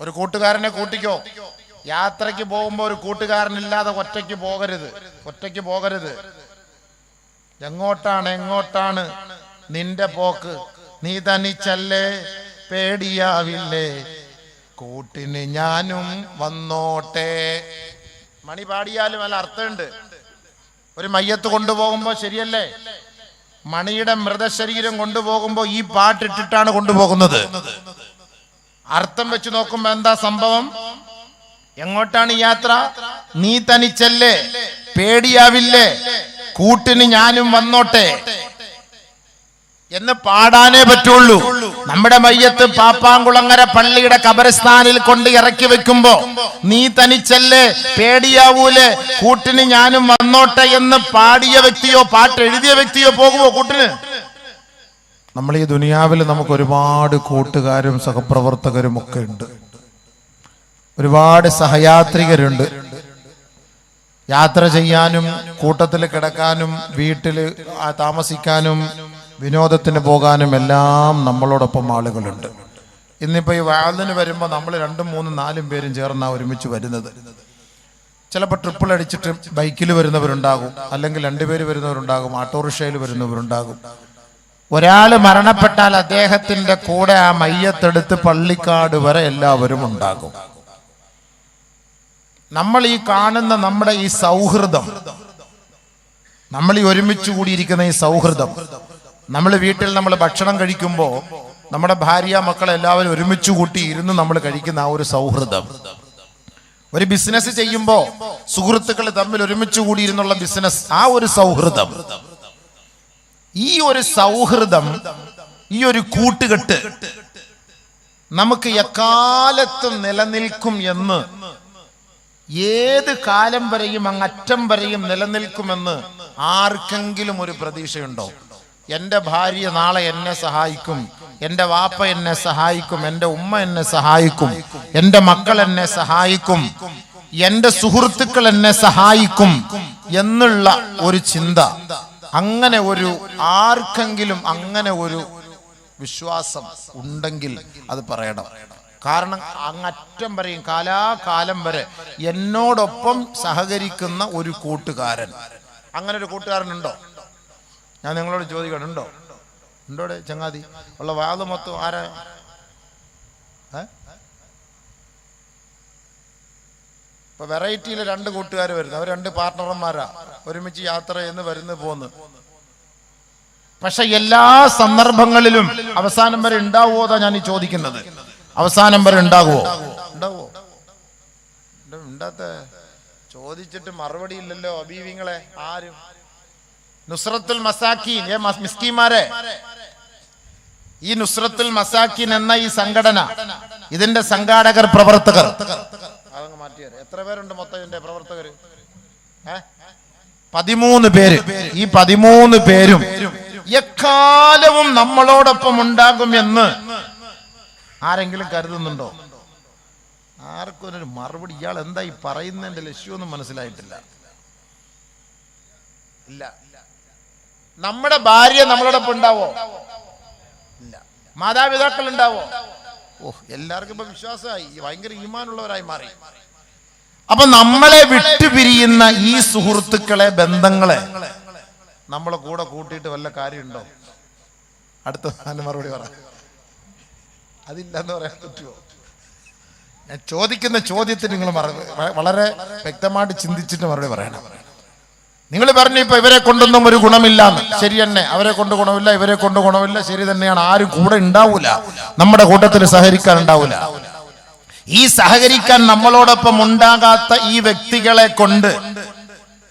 ഒരു കൂട്ടുകാരനെ കൂട്ടിക്കോ. യാത്രയ്ക്ക് പോകുമ്പോൾ ഒരു കൂട്ടുകാരനില്ലാതെ ഒറ്റയ്ക്ക് പോകരുത്. ഒറ്റയ്ക്ക് പോകരുത്. എങ്ങോട്ടാണ് എങ്ങോട്ടാണ്? നിന്റെ പോക്ക്. നീ തനിച്ചല്ലേ? പേടിയാവില്ലേ? കൂട്ടിന് ഞാനും വന്നോട്ടെ. മണി പാടിയാലും അല്ല അർത്ഥമുണ്ട്. ഒരു മയ്യത്ത് കൊണ്ടുപോകുമ്പോ ശരിയല്ലേ? മണിയുടെ മൃതശരീരം കൊണ്ടുപോകുമ്പോ ഈ പാട്ടിട്ടിട്ടാണ് കൊണ്ടുപോകുന്നത്. അർത്ഥം വെച്ച് നോക്കുമ്പോ എന്താ സംഭവം? എങ്ങോട്ടാണ് യാത്ര? നീ തനിച്ചല്ലേ? പേടിയാവില്ലേ? കൂട്ടിന് ഞാനും വന്നോട്ടെ. എന്ന് പാടാനേ പറ്റുള്ളൂ. നമ്മുടെ മയ്യത്ത് പാപ്പാങ്കുളങ്ങര പള്ളിയുടെ കബരസ്ഥാനിൽ കൊണ്ട് ഇറക്കി വെക്കുമ്പോ നീ തനിച്ചല്ലേ? പേടിയാവൂലേ? കൂട്ടിന് ഞാനും വന്നോട്ടെ എന്ന് പാടിയ വ്യക്തിയോ പാട്ട് എഴുതിയ വ്യക്തിയോ പോകുമോ കൂട്ടിന്? നമ്മൾ ഈ ദുനിയാവിൽ നമുക്ക് ഒരുപാട് കൂട്ടുകാരും സഹപ്രവർത്തകരും ഒക്കെ ഉണ്ട്. ഒരുപാട് സഹയാത്രികരുണ്ട്. യാത്ര ചെയ്യാനും കൂട്ടത്തിൽ കിടക്കാനും വീട്ടിൽ താമസിക്കാനും വിനോദത്തിന് പോകാനും എല്ലാം നമ്മളോടൊപ്പം ആളുകളുണ്ട്. ഇന്നിപ്പോൾ ഈ വാതിന് വരുമ്പോൾ നമ്മൾ രണ്ടും മൂന്നും നാലും പേരും ചേർന്നാണ് ഒരുമിച്ച് വരുന്നത്. ചിലപ്പോൾ ട്രിപ്പിൾ അടിച്ചിട്ട് ബൈക്കിൽ വരുന്നവരുണ്ടാകും. അല്ലെങ്കിൽ രണ്ടുപേര് വരുന്നവരുണ്ടാകും. ഓട്ടോറിക്ഷയിൽ വരുന്നവരുണ്ടാകും. ഒരാൾ മരണപ്പെട്ടാൽ അദ്ദേഹത്തിന്റെ കൂടെ ആ മയ്യത്തെടുത്ത് പള്ളിക്കാട് വരെ എല്ലാവരും ഉണ്ടാകും. നമ്മൾ ഈ കാണുന്ന നമ്മുടെ ഈ സൗഹൃദം നമ്മൾ ഈ ഒരുമിച്ച് കൂടിയിരിക്കുന്ന ഈ സൗഹൃദം നമ്മൾ വീട്ടിൽ നമ്മൾ ഭക്ഷണം കഴിക്കുമ്പോൾ നമ്മുടെ ഭാര്യ മക്കളെ എല്ലാവരും ഒരുമിച്ച് കൂട്ടി ഇരുന്ന് നമ്മൾ കഴിക്കുന്ന ആ ഒരു സൗഹൃദം. ഒരു ബിസിനസ് ചെയ്യുമ്പോൾ സുഹൃത്തുക്കൾ തമ്മിൽ ഒരുമിച്ച് കൂടിയിരുന്നുള്ള ബിസിനസ് ആ ഒരു സൗഹൃദം. ഈ ഒരു സൗഹൃദം ഈ ഒരു കൂട്ടുകെട്ട് നമുക്ക് എക്കാലത്തും നിലനിൽക്കും എന്ന് ഏത് കാലം വരെയും അങ്ങറ്റം വരെയും നിലനിൽക്കുമെന്ന് ആർക്കെങ്കിലും ഒരു പ്രതീക്ഷയുണ്ടോ? എന്റെ ഭാര്യ നാളെ എന്നെ സഹായിക്കും എന്റെ വാപ്പ എന്നെ സഹായിക്കും എന്റെ ഉമ്മ എന്നെ സഹായിക്കും എന്റെ മക്കൾ എന്നെ സഹായിക്കും എന്റെ സുഹൃത്തുക്കൾ എന്നെ സഹായിക്കും എന്നുള്ള ഒരു ചിന്ത. അങ്ങനെ ഒരു ആർക്കെങ്കിലും അങ്ങനെ ഒരു വിശ്വാസം ഉണ്ടെങ്കിൽ അത് പറയണം. കാരണം അങ്ങറ്റം വരെയും കാലാകാലം വരെ എന്നോടൊപ്പം സഹകരിക്കുന്ന ഒരു കൂട്ടുകാരൻ. അങ്ങനെ ഒരു കൂട്ടുകാരനുണ്ടോ ഞാൻ നിങ്ങളോട് ചോദിക്കണം ഉണ്ടോ? ഉണ്ടോടെ ചങ്ങാതി? ഉള്ള വാദം മൊത്തം ആരാ? ഏ? ഇപ്പൊ വെറൈറ്റിയിൽ രണ്ട് കൂട്ടുകാർ വരുന്നു. അവർ രണ്ട് പാർട്ട്ണർമാരാ. ഒരുമിച്ച് യാത്ര ചെയ്യുന്നു വരുന്നു പോന്ന്. പക്ഷെ എല്ലാ സന്ദർഭങ്ങളിലും അവസാനം വരെ ഉണ്ടാവുമോ എന്നാ ഞാൻ ഈ ചോദിക്കുന്നത്. അവസാനം വരെ ഉണ്ടാകുമോ ഉണ്ടാവോ ഉണ്ടാത്ത. ചോദിച്ചിട്ട് മറുപടി ഇല്ലല്ലോ അബീവിങ്ങളെ. ആരും. നുസ്രത്തുൽ മസാക്കീൻ ഏ മിസ്കിമാരെ ഈ നുസ്രത്തുൽ മസാക്കീൻ എന്ന ഈ സംഘടന ഇതിന്റെ സംഘാടകർ പ്രവർത്തകർ. അതങ്ങ് എത്ര പേരുണ്ട് മൊത്തം ഇതിന്റെ പ്രവർത്തകർ? പതിമൂന്ന് പേര്. ഈ പതിമൂന്ന് പേരും എക്കാലവും നമ്മളോടൊപ്പം ഉണ്ടാകും എന്ന് ആരെങ്കിലും കരുതുന്നുണ്ടോ? ആർക്കും ഒരു മറുപടി. ഇയാൾ എന്താ ഈ പറയുന്നതിന്റെ ലക്ഷ്യമൊന്നും മനസ്സിലായിട്ടില്ല. ഇല്ല. നമ്മുടെ ഭാര്യ നമ്മളോടൊപ്പം ഉണ്ടാവോ? ഇല്ല. മാതാപിതാക്കൾ ഉണ്ടാവോ? ഓ എല്ലാവർക്കും ഇപ്പൊ വിശ്വാസമായി. ഭയങ്കര ഈമാനുള്ളവരായി മാറി. അപ്പൊ നമ്മളെ വിട്ടുപിരിയുന്ന ഈ സുഹൃത്തുക്കളെ ബന്ധങ്ങളെ നമ്മളെ കൂടെ കൂട്ടിയിട്ട് വല്ല കാര്യമുണ്ടോ? അടുത്ത മറുപടി പറ. അതില്ലെന്ന് പറയാൻ പറ്റുമോ? ഞാൻ ചോദിക്കുന്ന ചോദ്യത്തിന് നിങ്ങൾ വളരെ വ്യക്തമായിട്ട് ചിന്തിച്ചിട്ട് മറുപടി പറയണം. നിങ്ങൾ പറഞ്ഞു ഇപ്പൊ ഇവരെ കൊണ്ടൊന്നും ഒരു ഗുണമില്ല ശരി തന്നെ. അവരെ കൊണ്ട് ഗുണമില്ല ഇവരെ കൊണ്ട് ഗുണമില്ല ശരി തന്നെയാണ്. ആരും കൂടെ ഉണ്ടാവൂല. നമ്മുടെ കൂട്ടത്തിൽ സഹകരിക്കാൻ ഉണ്ടാവൂല. ഈ സഹകരിക്കാൻ നമ്മളോടൊപ്പം ഉണ്ടാകാത്ത ഈ വ്യക്തികളെ കൊണ്ട്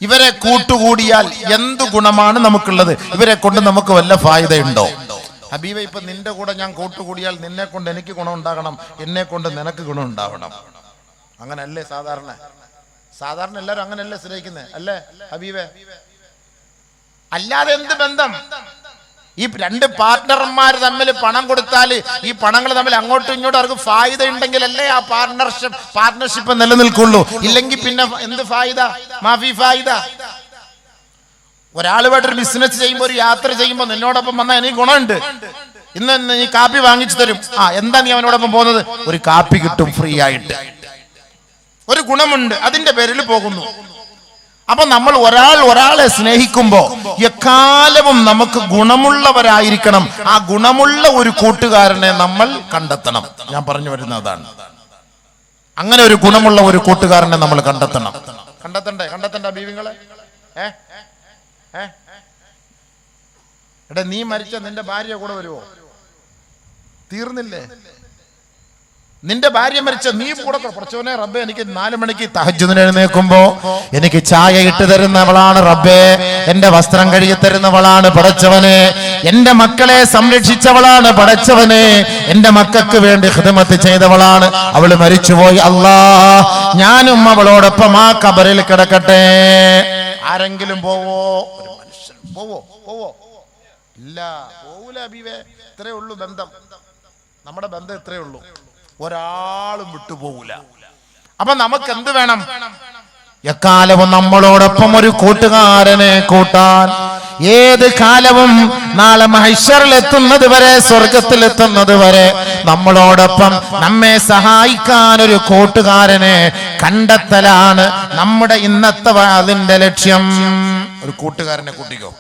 ഇവരെ കൂട്ടുകൂടിയാൽ എന്ത് ഗുണമാണ് നമുക്കുള്ളത്? ഇവരെ കൊണ്ട് നമുക്ക് വല്ല ഫായതയുണ്ടോ ഹബീബ ഇപ്പൊ നിന്റെ കൂടെ ഞാൻ കൂട്ടുകൂടിയാൽ നിന്നെ കൊണ്ട് എനിക്ക് ഗുണം ഉണ്ടാകണം എന്നെ കൊണ്ട് നിനക്ക് ഗുണം ഉണ്ടാവണം. അങ്ങനല്ലേ സാധാരണ? സാധാരണ എല്ലാവരും അങ്ങനെയല്ലേ സ്നേഹിക്കുന്നത് അല്ലേ? ഹബീബെ? അല്ലാതെ എന്ത് ബന്ധം? ഈ രണ്ട് പാർട്ട്ണർമാർ തമ്മിൽ പണം കൊടുത്താൽ ഈ പണങ്ങൾ തമ്മിൽ അങ്ങോട്ടും ഇങ്ങോട്ടും അവർക്ക് ഫായിദ ഉണ്ടെങ്കിലല്ലേ ആ പാർട്ട്ണർഷിപ്പ് പാർട്ട്ണർഷിപ്പ് നിലനിൽക്കുള്ളൂ. ഇല്ലെങ്കിൽ പിന്നെ എന്ത് ഫായിദ? മാഫി ഫായിദ. ഒരാളുമായിട്ടൊരു ബിസിനസ് ചെയ്യുമ്പോൾ ഒരു യാത്ര ചെയ്യുമ്പോൾ നിന്നോടൊപ്പം വന്നാൽ എനിക്ക് ഗുണമുണ്ട്. ഇന്ന് നീ കാപ്പി വാങ്ങിച്ചു തരും. ആ എന്താ നീ അവനോടൊപ്പം പോകുന്നത്? ഒരു കാപ്പി കിട്ടും ഫ്രീ ആയിട്ട്. ഒരു ഗുണമുണ്ട്. അതിന്റെ പേരിൽ പോകുന്നു. അപ്പൊ നമ്മൾ ഒരാൾ ഒരാളെ സ്നേഹിക്കുമ്പോ എക്കാലവും നമുക്ക് ഗുണമുള്ളവരായിരിക്കണം. ആ ഗുണമുള്ള ഒരു കൂട്ടുകാരനെ നമ്മൾ കണ്ടെത്തണം. ഞാൻ പറഞ്ഞു വരുന്നതാണ്. അങ്ങനെ ഒരു ഗുണമുള്ള ഒരു കൂട്ടുകാരനെ നമ്മൾ കണ്ടെത്തണം. കണ്ടെത്തണ്ടേ? കണ്ടെത്തണ്ട ബീവിങ്ങളെ? ഏ? എടാ നീ മരിച്ച നിന്റെ ഭാര്യ കൂടെ വരുമോ തീർന്നില്ലേ? നിന്റെ ഭാര്യ മരിച്ച നീ കൂടെ കുറച്ചവനെ റബ്ബെ എനിക്ക് നാല് മണിക്ക് തഹജുദിന് എഴുന്നേൽക്കുമ്പോ എനിക്ക് ചായ ഇട്ട് തരുന്നവളാണ് റബ്ബേ. എന്റെ വസ്ത്രം കഴുകി തരുന്നവളാണ് പടച്ചവനെ. എന്റെ മക്കളെ സംരക്ഷിച്ചവളാണ് പടച്ചവനെ. എന്റെ മക്കൾക്ക് വേണ്ടി ഹിതമത്ത് ചെയ്തവളാണ്. അവൾ മരിച്ചുപോയി. അല്ലാ ഞാനും അവളോടൊപ്പം ആ കബറിൽ കിടക്കട്ടെ. ആരെങ്കിലും പോവോ? ഒരു മനുഷ്യൻ. പോവോ? പോവോ? ഇല്ല പോവൂല അബീവേ. ഇത്രേ ഉള്ളൂ ബന്ധം. നമ്മുടെ ബന്ധം ഇത്രേ ഉള്ളൂ. ഒരാളും വിട്ടുപോകൂല അപ്പൊ നമുക്ക് എന്ത് വേണം? എക്കാലവും നമ്മളോടൊപ്പം ഒരു കൂട്ടുകാരനെ കൂട്ടാൻ. ഏത് കാലവും നാളെ മഹേശ്വറിൽ എത്തുന്നത് വരെ സ്വർഗത്തിൽ എത്തുന്നത് വരെ നമ്മളോടൊപ്പം നമ്മെ സഹായിക്കാൻ ഒരു കൂട്ടുകാരനെ കണ്ടെത്തലാണ് നമ്മുടെ ഇന്നത്തെ അതിന്റെ ലക്ഷ്യം. ഒരു കൂട്ടുകാരനെ കൂട്ടിക്കോ.